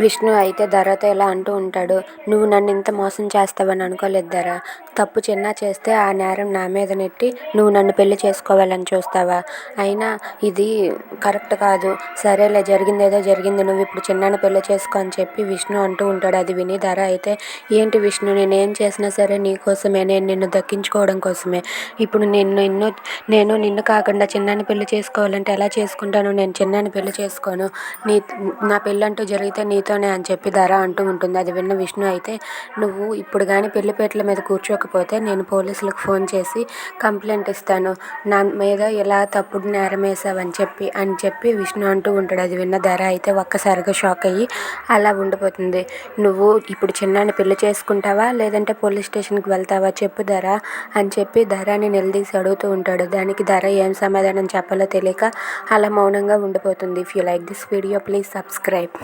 విష్ణు అయితే ధరతో ఇలా అంటూ ఉంటాడు నువ్వు నన్ను ఇంత మోసం చేస్తావని అనుకోలేదు ధర తప్పు చిన్న చేస్తే ఆ నేరం నా మీద నెట్టి నువ్వు నన్ను పెళ్ళి చేసుకోవాలని చూస్తావా? అయినా ఇది కరెక్ట్ కాదు. సరేలే జరిగింది ఏదో జరిగింది నువ్వు ఇప్పుడు చిన్నాన్ని పెళ్ళి చేసుకో అని చెప్పి విష్ణు అంటూ ఉంటాడు. అది విని ధర అయితే ఏంటి విష్ణు నేను ఏం చేసినా సరే నీ కోసమే. నేను నిన్ను దక్కించుకోవడం కోసమే. ఇప్పుడు నిన్ను ఎన్నో నేను నిన్ను కాకుండా చిన్నాన్ని పెళ్ళి చేసుకోవాలంటే ఎలా చేసుకుంటాను? నేను చిన్నాన్ని పెళ్ళి చేసుకోను. నీ నా పెళ్ళంటూ జరిగితే నీ నీతోనే అని చెప్పి ధర అంటూ ఉంటుంది. అది విన్న విష్ణు అయితే నువ్వు ఇప్పుడు కానీ పెళ్ళిపేటల మీద కూర్చోకపోతే నేను పోలీసులకు ఫోన్ చేసి కంప్లైంట్ ఇస్తాను. నా మీద ఇలా తప్పుడు నేరం వేసావని చెప్పి అని చెప్పి విష్ణు అంటూ ఉంటాడు. అది విన్న ధర అయితే ఒక్కసారిగా షాక్ అయ్యి అలా ఉండిపోతుంది. నువ్వు ఇప్పుడు చిన్నాన్ని పెళ్ళి చేసుకుంటావా? లేదంటే పోలీస్ స్టేషన్కి వెళ్తావా? చెప్పు ధర అని చెప్పి ధరని నిలదీసి అడుగుతూ ఉంటాడు. దానికి ధర ఏం సమాధానం చెప్పాలో తెలియక అలా మౌనంగా ఉండిపోతుంది. If you like this video please subscribe